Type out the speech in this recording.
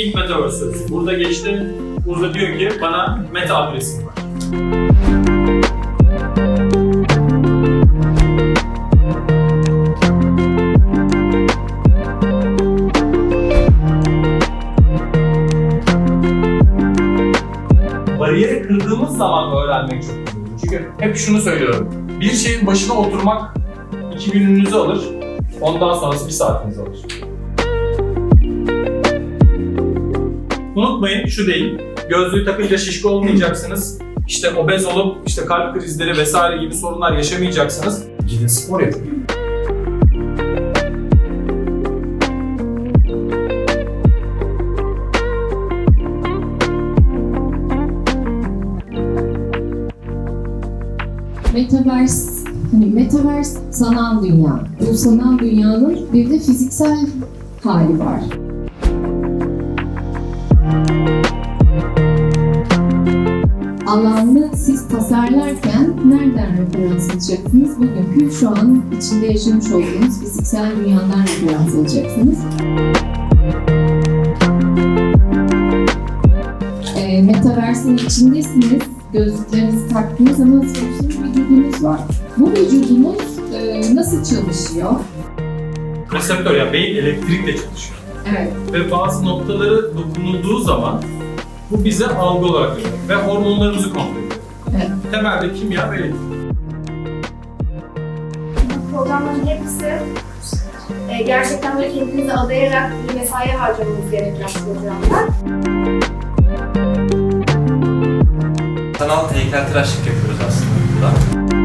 ilk Metaverse sözü. Burada geçti. Burada diyor ki bana Meta adresim var. Bariyeri kırdığımız zaman öğrenmek çok önemli. Çünkü hep şunu söylüyorum. Bir şeyin başına oturmak iki gününüzü alır. Ondan sonrası bir saatinizi alır. Unutmayın şu değil. Gözlüğü takınca şişko olmayacaksınız. İşte obez olup işte kalp krizleri vesaire gibi sorunlar yaşamayacaksınız. Gidin spor yapın. Metaverse, hani Metaverse sanal dünya. Bu sanal dünyanın bir de fiziksel hali var. Alanı siz tasarlarken nereden referans alacaksınız? Bugünkü şu an içinde yaşamış olduğunuz fiziksel dünyadan referans alacaksınız. E, Metaverse'in içindesiniz, gözlüklerinizi taktınız ama sonuçta bir vücudunuz var. Bu vücudunuz e, nasıl çalışıyor? Reseptör yani beyin elektrikle çalışıyor. Evet. Ve bazı noktaları dokunulduğu zaman bu bize algı olarak veriyor. Ve hormonlarımızı kontrol ediyor. Evet. Temelde kimya ve elektrik. Bu programların hepsi e, gerçekten böyle kendinizi adayarak bir mesai harcamanız gereken programlar. Sanal heykeltıraşlık yapıyoruz aslında burada.